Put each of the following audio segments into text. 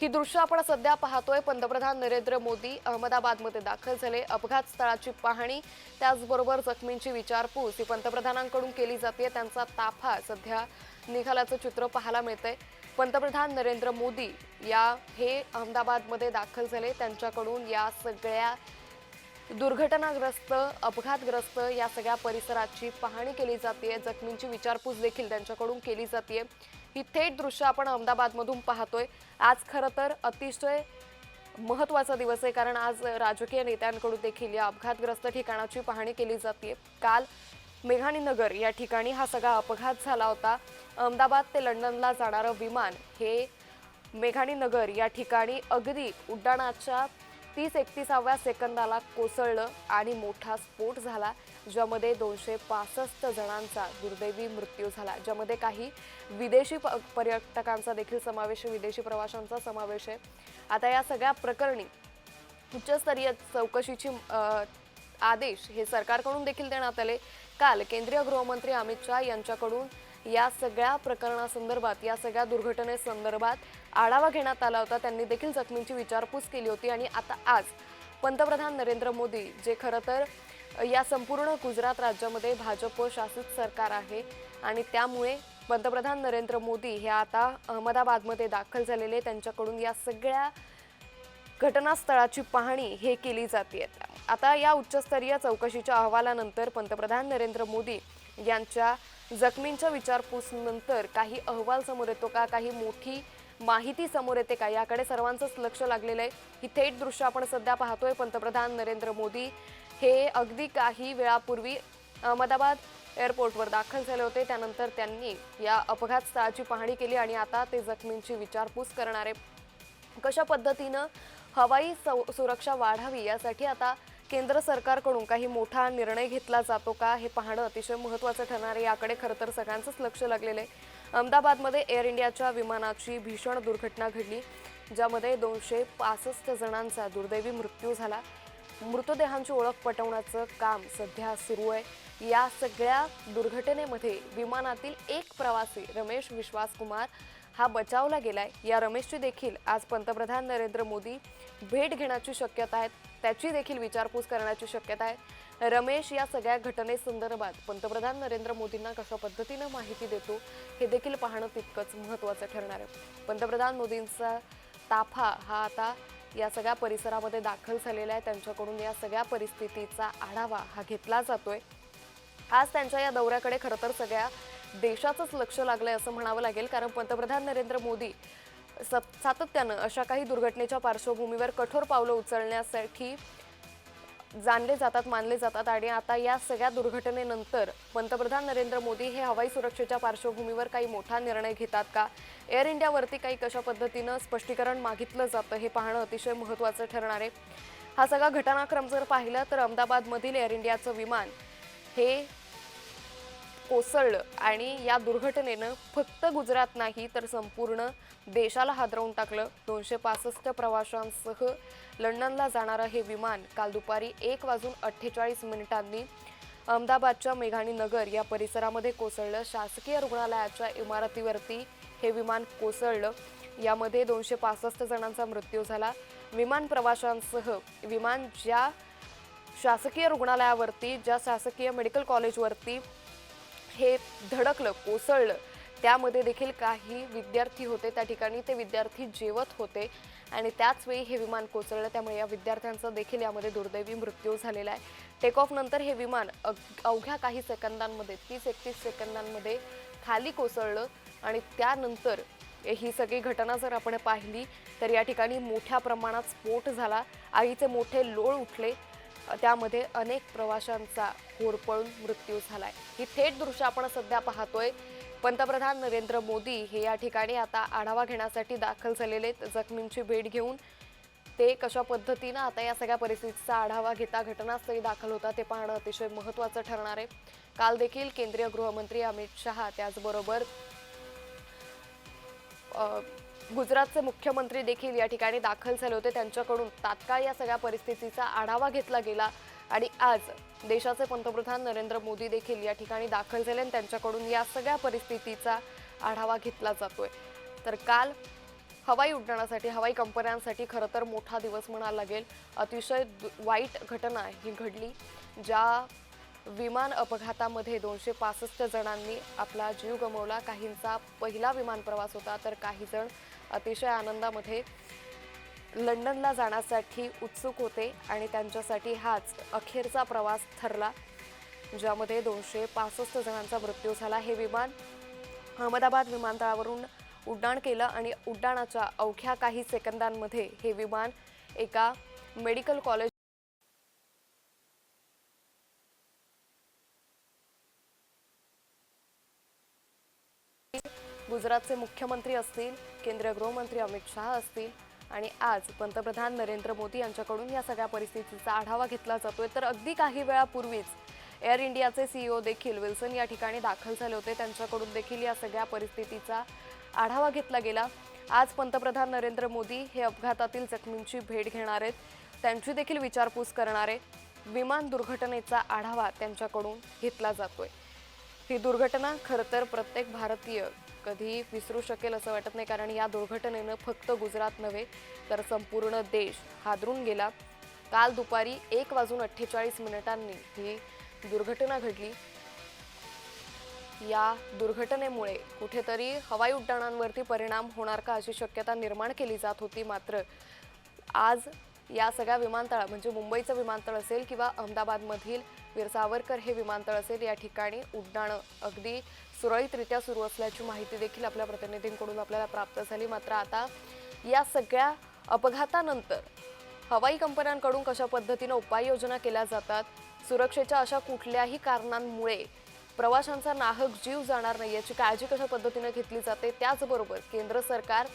ही दृश्य आपण सध्या पाहतोय. पंतप्रधान नरेंद्र मोदी अहमदाबादमध्ये दाखल झाले. अपघात स्थळाची पाहणी त्याचबरोबर जखमींची विचारपूस ही पंतप्रधानांकडून केली जाते. त्यांचा ताफा सध्या निघाल्याचं चित्र पाहायला मिळतंय. पंतप्रधान नरेंद्र मोदी या हे अहमदाबादमध्ये दाखल झाले. त्यांच्याकडून या सगळ्या दुर्घटनाग्रस्त अपघातग्रस्त या सगळ्या परिसराची पाहणी केली जाते. जखमींची विचारपूस देखील त्यांच्याकडून केली जाते. ही थेट दृश्य आपण अहमदाबादमधून पाहतोय. आज खरं तर अतिशय महत्त्वाचा दिवस आहे कारण आज राजकीय नेत्यांकडून देखील या अपघातग्रस्त ठिकाणाची पाहणी केली जाते काल मेघाणी नगर या ठिकाणी हा सगळा अपघात झाला होता. अहमदाबाद ते लंडनला जाणारं विमान हे मेघाणी नगर या ठिकाणी अगदी उड्डाणाच्या तीस एकतीसाव्या सेकंदाला कोसळलं आणि मोठा स्फोट झाला ज्यामध्ये दोनशे पासष्ट जणांचा दुर्दैवी मृत्यू झाला ज्यामध्ये काही विदेशी प- पर्यटकांचा देखील समावेश आहे, विदेशी प्रवाशांचा समावेश आहे. आता या सगळ्या प्रकरणी उच्चस्तरीय चौकशीची आदेश हे सरकारकडून देखील देण्यात आले. काल केंद्रीय गृहमंत्री अमित शहा यांच्याकडून या सगळ्या प्रकरणासंदर्भात या सगळ्या दुर्घटनेसंदर्भात आढावा घेण्यात आला होता. त्यांनी देखील जखमींची विचारपूस केली होती आणि आता आज पंतप्रधान नरेंद्र मोदी जे खरं तर या संपूर्ण गुजरात राज्यामध्ये भाजप शासित सरकार आहे आणि त्यामुळे पंतप्रधान नरेंद्र मोदी हे आता अहमदाबादमध्ये दाखल झालेले. त्यांच्याकडून या सगळ्या घटनास्थळाची पाहणी हे केली जाते. आता या उच्चस्तरीय चौकशीच्या अहवालानंतर पंतप्रधान नरेंद्र मोदी यांच्या जखमींच्या विचारपूसनंतर काही अहवाल समोर येतो का? काही मोठी माहिती समोर येते का? याकडे सर्वांचंच लक्ष लागलेलं आहे. ही थेट दृश्य आपण सध्या पाहतोय. पंतप्रधान नरेंद्र मोदी हे अगदी काही वेळापूर्वी अहमदाबाद एअरपोर्टवर दाखल झाले होते. त्यानंतर त्यांनी या अपघात स्थळाची पाहणी केली आणि आता ते जखमींची विचारपूस करणारे कशा पद्धतीनं हवाई सौ- सुरक्षा वाढावी यासाठी आता केंद्र सरकारकडून काही मोठा निर्णय घेतला जातो का हे पाहणं अतिशय महत्त्वाचं ठरणार आहे. याकडे खरं तर सगळ्यांचंच लक्ष लागलेलं आहे. अहमदाबादमध्ये एअर इंडियाच्या विमानाची भीषण दुर्घटना घडली ज्यामध्ये दोनशे पासष्ट जणांचा दुर्दैवी मृत्यू झाला. मृतदेहांची ओळख पटवण्याचं काम सध्या सुरू आहे. या सगळ्या दुर्घटनेमध्ये विमानातील एक प्रवासी रमेश विश्वास कुमार हा बचावला गेलाय. या रमेशची देखील आज पंतप्रधान नरेंद्र मोदी भेट घेण्याची शक्यता आहे. त्याची देखील विचारपूस करण्याची शक्यता आहे. रमेश या सगळ्या घटनेसंदर्भात पंतप्रधान नरेंद्र मोदींना कशा पद्धतीनं माहिती देतो हे देखील पाहणं तितकंच महत्त्वाचं ठरणार आहे. पंतप्रधान मोदींचा ताफा हा आता या सगळ्या परिसरामध्ये दाखल झालेला आहे. त्यांच्याकडून या सगळ्या परिस्थितीचा आढावा हा घेतला जातोय. आज त्यांच्या या दौऱ्याकडे खरं तर सगळ्या देशाचंच लक्ष लागलंय असं म्हणावं लागेल कारण पंतप्रधान नरेंद्र मोदी सातत्यानं अशा काही दुर्घटनेच्या पार्श्वभूमीवर कठोर पावलं उचलण्यासाठी जाणले जातात मानले जातात आणि आता या सगळ्या दुर्घटनेनंतर पंतप्रधान नरेंद्र मोदी हे हवाई सुरक्षेच्या पार्श्वभूमीवर काही मोठा निर्णय घेतात का? एअर इंडियावरती काही कशा पद्धतीनं स्पष्टीकरण मागितलं जातं हे पाहणं अतिशय महत्त्वाचं ठरणार आहे. हा सगळा घटनाक्रम जर पाहिला तर अहमदाबादमधील एअर इंडियाचं विमान हे कोसळलं आणि या दुर्घटनेनं फक्त गुजरात नाही तर संपूर्ण देशाला हादरवून टाकलं. दोनशे पासष्ट प्रवाशांसह लंडनला जाणारं हे विमान काल दुपारी एक वाजून अठ्ठेचाळीस मिनिटांनी अहमदाबादच्या मेघाणी नगर या परिसरामध्ये कोसळलं. शासकीय रुग्णालयाच्या इमारतीवरती हे विमान कोसळलं. यामध्ये दोनशे पासष्ट जणांचा मृत्यू झाला. विमान प्रवाशांसह विमान ज्या शासकीय रुग्णालयावरती ज्या शासकीय मेडिकल कॉलेजवरती हे धडकलं कोसळलं. त्यामध्ये देखील काही विद्यार्थी होते. त्या ठिकाणी ते विद्यार्थी जेवत होते आणि त्याचवेळी हे विमान कोसळलं. त्यामुळे या विद्यार्थ्यांचा देखील यामध्ये दुर्दैवी मृत्यू झालेला आहे. टेक ऑफ नंतर हे विमान अग- अवघ्या काही सेकंदांमध्ये तीस एकतीस सेकंदांमध्ये खाली कोसळलं आणि त्यानंतर ही सगळी घटना जर आपण पाहिली तर या ठिकाणी मोठ्या प्रमाणात स्फोट झाला. आगीचे मोठे लोळ उठले. त्यामध्ये अनेक प्रवाशांचा होरपळून मृत्यू झालाय. ही थेट दृश्य आपण सध्या पाहतोय. पंतप्रधान नरेंद्र मोदी हे या ठिकाणी आता आढावा घेण्यासाठी दाखल झालेले जखमींची भेट घेऊन ते कशा पद्धतीनं आता या सगळ्या परिस्थितीचा आढावा घेता घटनास्थळी दाखल होता ते पाहणं अतिशय महत्त्वाचं ठरणार आहे. काल देखील केंद्रीय गृहमंत्री अमित शहा त्याचबरोबर गुजरातचे मुख्यमंत्री देखील या ठिकाणी दाखल झाले होते. त्यांच्याकडून तात्काळ या सगळ्या परिस्थितीचा आढावा घेतला गेला. आणि आज देशाचे पंतप्रधान नरेंद्र मोदी देखील या ठिकाणी दाखल झाले आणि त्यांच्याकडून या सगळ्या परिस्थितीचा आढावा घेतला जातोय. तर काल हवाई उड्डाणासाठी हवाई कंपन्यांसाठी खरं तर मोठा दिवस म्हणायला लागेल. अतिशय वाईट घटना ही घडली ज्या विमान अपघातामध्ये दोनशे पासष्ट जणांनी आपला जीव गमावला. काहींचा पहिला विमान प्रवास होता तर काही जण अतिशय आनंदामध्ये लंडनला जाण्यासाठी उत्सुक होते आणि त्यांच्यासाठी हाच अखेरचा प्रवास ठरला ज्यामध्ये दोनशे पासष्ट जणांचा मृत्यू झाला. हे विमान अहमदाबाद विमानतळावरून उड्डाण केलं आणि उड्डाणाच्या अवघ्या काही सेकंदांमध्ये हे विमान एका मेडिकल कॉलेज गुजरातचे मुख्यमंत्री असतील केंद्रीय गृहमंत्री अमित शहा असतील आणि आज पंतप्रधान नरेंद्र मोदी यांच्याकडून या सगळ्या परिस्थितीचा आढावा घेतला जातोय. तर अगदी काही वेळापूर्वीच एअर इंडियाचे सीईओ देखील विल्सन या ठिकाणी दाखल झाले होते. त्यांच्याकडून देखील या सगळ्या परिस्थितीचा आढावा घेतला गेला. आज पंतप्रधान नरेंद्र मोदी हे अपघातातील जखमींची भेट घेणार आहेत. त्यांची देखील विचारपूस करणारे विमान दुर्घटनेचा आढावा त्यांच्याकडून घेतला जातोय. ही दुर्घटना खरं तर प्रत्येक भारतीय कधी विसरू शकेल असं वाटत नाही कारण या दुर्घटनेनं फक्त गुजरात नव्हे तर संपूर्ण देश हादरून गेला. काल दुपारी एक वाजून अठ्ठेचाळीस मिनिटांनी ही दुर्घटना घडली. या दुर्घटनेमुळे कुठेतरी हवाई उड्डाणांवरती परिणाम होणार का अशी शक्यता निर्माण केली जात होती. मात्र आज या सगळ्या विमानतळा म्हणजे मुंबईचं विमानतळ असेल किंवा अहमदाबादमधील वीर सावरकर हे विमानतळ असेल या ठिकाणी उड्डाणं अगदी सुरळीतरित्या सुरू असल्याची माहिती देखील आपल्या प्रतिनिधींकडून आपल्याला प्राप्त झाली. मात्र आता या सगळ्या अपघातानंतर हवाई कंपन्यांकडून कशा पद्धतीनं उपाययोजना केल्या जातात सुरक्षेच्या अशा कुठल्याही कारणांमुळे प्रवाशांचा नाहक जीव जाणार नाही याची काळजी कशा पद्धतीनं घेतली जाते त्याचबरोबर केंद्र सरकार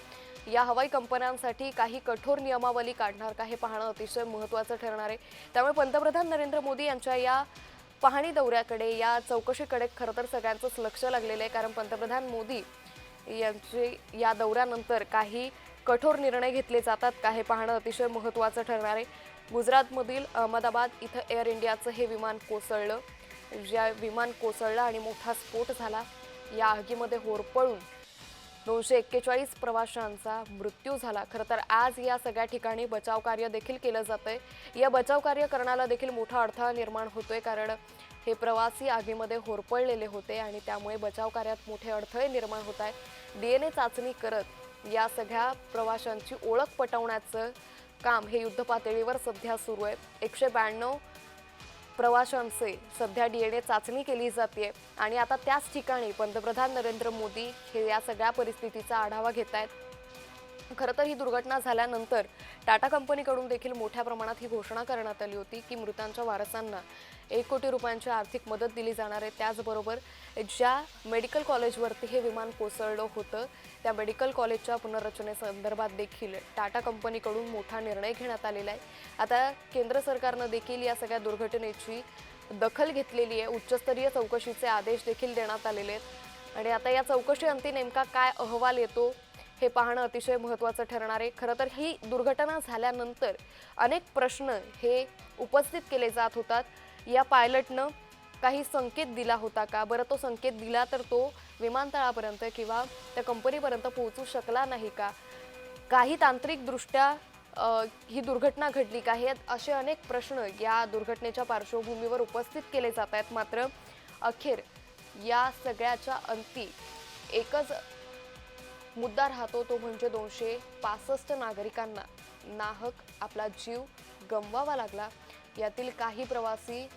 या हवाई कंपन्यांसाठी काही कठोर नियमावली काढणार का हे पाहणं अतिशय महत्त्वाचं ठरणार आहे. त्यामुळे पंतप्रधान नरेंद्र मोदी यांच्या या पाहणी दौऱ्याकडे या चौकशीकडे खरं तर सगळ्यांचंच लक्ष लागलेलं आहे. कारण पंतप्रधान मोदी यांचे या दौऱ्यानंतर काही कठोर निर्णय घेतले जातात. का हे पाहणं अतिशय महत्त्वाचं ठरणार आहे. गुजरातमधील अहमदाबाद इथं एअर इंडियाचं हे विमान कोसळलं. ज्या विमान कोसळलं आणि मोठा स्फोट झाला या आगीमध्ये होरपळून दोनशे एक्केचाळीस प्रवाशांचा मृत्यू झाला. खरं तर आज या सगळ्या ठिकाणी बचाव कार्य देखील केलं जातंय. या बचाव कार्य करण्याला देखील मोठा अडथळा निर्माण होतोय कारण हे प्रवासी आगीमध्ये होरपळलेले होते आणि त्यामुळे बचाव कार्यात मोठे अडथळे निर्माण होत आहे डी एन ए चाचणी करत या सगळ्या प्रवाशांची ओळख पटवण्याचं काम हे युद्ध पातळीवर सध्या सुरू आहे. एकशे ब्याण्णव प्रवाशांचे सध्या डी एन ए चाचणी केली जाते आणि आता त्याच ठिकाणी पंतप्रधान नरेंद्र मोदी हे या सगळ्या परिस्थितीचा आढावा घेत आहेत खरं तर ही दुर्घटना झाल्यानंतर टाटा कंपनीकडून देखील मोठ्या प्रमाणात ही घोषणा करण्यात आली होती की मृतांच्या वारसांना एक कोटी रुपयांची आर्थिक मदत दिली जाणार आहे. त्याचबरोबर ज्या मेडिकल कॉलेजवरती हे विमान कोसळलं होतं त्या मेडिकल कॉलेजच्या पुनर्रचनेसंदर्भात देखील टाटा कंपनीकडून मोठा निर्णय घेण्यात आलेला आहे. आता केंद्र सरकारनं देखील या सगळ्या दुर्घटनेची दखल घेतलेली आहे. उच्चस्तरीय चौकशीचे आदेश देखील देण्यात आलेले आहेत. आणि आता या चौकशी अंती नेमका काय अहवाल येतो हे पाहणं अतिशय महत्त्वाचं ठरणार आहे. खरं तर ही दुर्घटना झाल्यानंतर अनेक प्रश्न हे उपस्थित केले जात होतात. या पायलटनं काही संकेत दिला होता का? बरं तो संकेत दिला तर तो विमानतळापर्यंत किंवा त्या कंपनीपर्यंत पोहोचू शकला नाही का? काही तांत्रिकदृष्ट्या ही दुर्घटना घडली का? हे असे अनेक प्रश्न या दुर्घटनेच्या पार्श्वभूमीवर उपस्थित केले जात आहेत. मात्र अखेर या सगळ्याच्या अंती एकच मुद्दा राहतो तो म्हणजे दोनशे पासष्ट नागरिकांना नाहक आपला जीव गमवावा लागला. यातील काही प्रवासी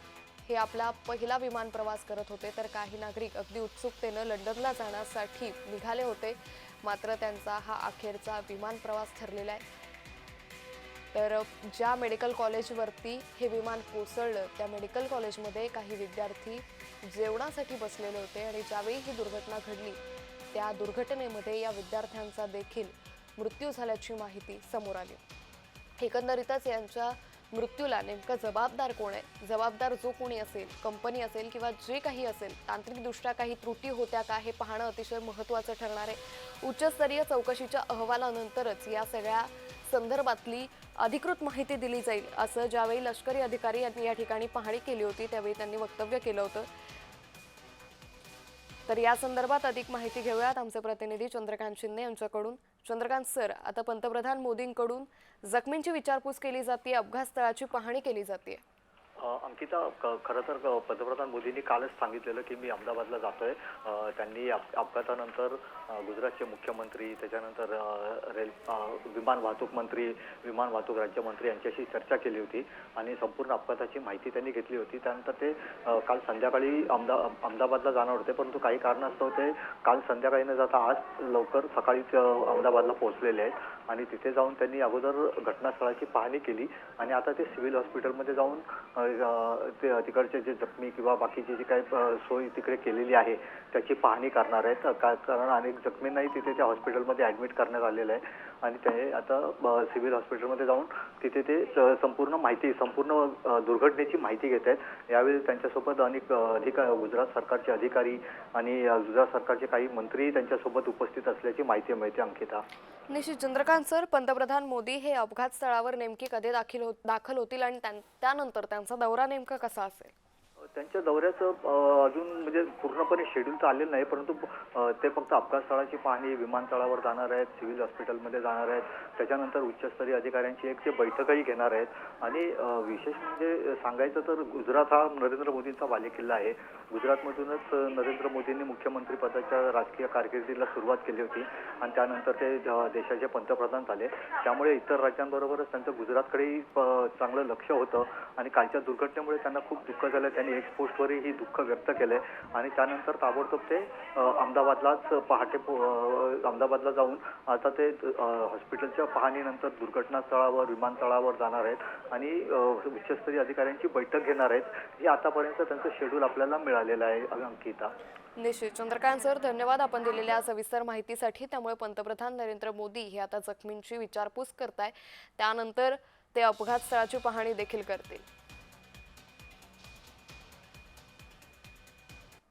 हे आपला पहिला विमान प्रवास करत होते तर काही नागरिक अगदी उत्सुकतेनं लंडनला जाण्यासाठी निघाले होते. मात्र त्यांचा हा अखेरचा विमान प्रवास ठरलेला आहे. तर ज्या मेडिकल कॉलेजवरती हे विमान कोसळलं त्या मेडिकल कॉलेजमध्ये काही विद्यार्थी जेवणासाठी बसलेले होते आणि ज्यावेळी ही दुर्घटना घडली त्या दुर्घटनेमध्ये या विद्यार्थ्यांचा देखील मृत्यू झाल्याची माहिती समोर आली. एकंदरीतच यांच्या मृत्यूला नेमकं जबाबदार कोण आहे? जबाबदार जो कोणी असेल कंपनी असेल किंवा जे काही असेल तांत्रिकदृष्ट्या काही त्रुटी होत्या का हे पाहणं अतिशय महत्त्वाचं ठरणार आहे. उच्चस्तरीय चौकशीच्या अहवालानंतरच या सगळ्या संदर्भातली अधिकृत माहिती दिली जाईल असं ज्यावेळी लष्करी अधिकारी यांनी या ठिकाणी पाहणी केली होती त्यावेळी त्यांनी वक्तव्य केलं होतं. तर या संदर्भात अधिक माहिती घेऊयात. आमचे प्रतिनिधी चंद्रकांत शिंदे यांच्याकडून. चंद्रकांत सर आता पंतप्रधान मोदींकडून जखमींची विचारपूस केली जाते अपघातस्थळाची पाहणी केली जाते अंकिता खरं तर पंतप्रधान मोदींनी कालच सांगितलेलं की मी अहमदाबादला जातोय. त्यांनी अपघातानंतर गुजरातचे मुख्यमंत्री त्याच्यानंतर रेल विमान वाहतूक मंत्री विमान वाहतूक राज्यमंत्री यांच्याशी चर्चा केली होती आणि संपूर्ण अपघाताची माहिती त्यांनी घेतली होती. त्यानंतर ते काल संध्याकाळी अहमदा अहमदाबादला जाणार होते परंतु काही कारणास्तव ते काल संध्याकाळी न जाता आज लवकर सकाळीच अहमदाबादला पोहोचलेले आहेत. आणि तिथे जाऊन त्यांनी अगोदर घटनास्थळाची पाहणी केली आणि आता ते सिव्हिल हॉस्पिटलमध्ये जाऊन ते तिकडचे जे जखमी किंवा बाकीची जी काही सोय तिकडे केलेली आहे त्याची पाहणी करणार आहेत. का- कारण अनेक जखमींनाही तिथे त्या हॉस्पिटलमध्ये ॲडमिट करण्यात आलेलं आहे. आणि ते आता सिव्हिल हॉस्पिटलमध्ये जाऊन तिथे ते संपूर्ण माहिती संपूर्ण दुर्घटनेची माहिती घेत आहेत. यावेळी त्यांच्यासोबत अनेक अधिका गुजरात सरकारचे अधिकारी आणि गुजरात सरकारचे काही मंत्री त्यांच्यासोबत उपस्थित असल्याची माहिती मिळते अंकिता. निश्चित. चंद्रकांत सर पंतप्रधान मोदी हे अपघात स्थळावर नेमके कधी दाखल हो दाखल होतील आणि त्यानंतर त्यांचा दौरा नेमका कसा असेल? त्यांच्या दौऱ्याचं अजून म्हणजे पूर्णपणे शेड्यूल तर आलेलं नाही परंतु ते फक्त अपघात स्थळाची पाहणी विमानतळावर जाणार आहेत सिव्हिल हॉस्पिटलमध्ये जाणार आहेत त्याच्यानंतर उच्चस्तरीय अधिकाऱ्यांची एक ते बैठकही घेणार आहेत. आणि विशेष म्हणजे सांगायचं तर गुजरात हा नरेंद्र मोदींचा बालेकिल्ला आहे. गुजरातमधूनच नरेंद्र मोदींनी मुख्यमंत्रीपदाच्या राजकीय कारकिर्दीला सुरुवात केली होती. आणि त्यानंतर ते देशाचे पंतप्रधान झाले. त्यामुळे इतर राज्यांबरोबरच त्यांचं गुजरातकडेही चांगलं लक्ष होतं. आणि कालच्या दुर्घटनेमुळे त्यांना खूप दुःख झालं. त्यांनी एक्स पोस्टवरही ही दुःख व्यक्त केलंय. आणि त्यानंतर ताबडतोब ते अहमदाबादलाच पहाटे पो- अहमदाबादला जाऊन आता ते हॉस्पिटलच्या पाहणीनंतर दुर्घटनास्थळावर विमानतळावर जाणार आहेत. आणि उच्चस्तरीय अधिकाऱ्यांची बैठक घेणार आहेत हे आतापर्यंत त्यांचं शेड्यूल आपल्याला मिळालेलं आहे अंकिता. निश्चित. चंद्रकांत सर धन्यवाद आपण दिलेल्या सविस्तर माहितीसाठी. त्यामुळे पंतप्रधान नरेंद्र मोदी हे आता जखमींची विचारपूस करताय. त्यानंतर ते अपघात स्थळाची पाहणी देखील करतील.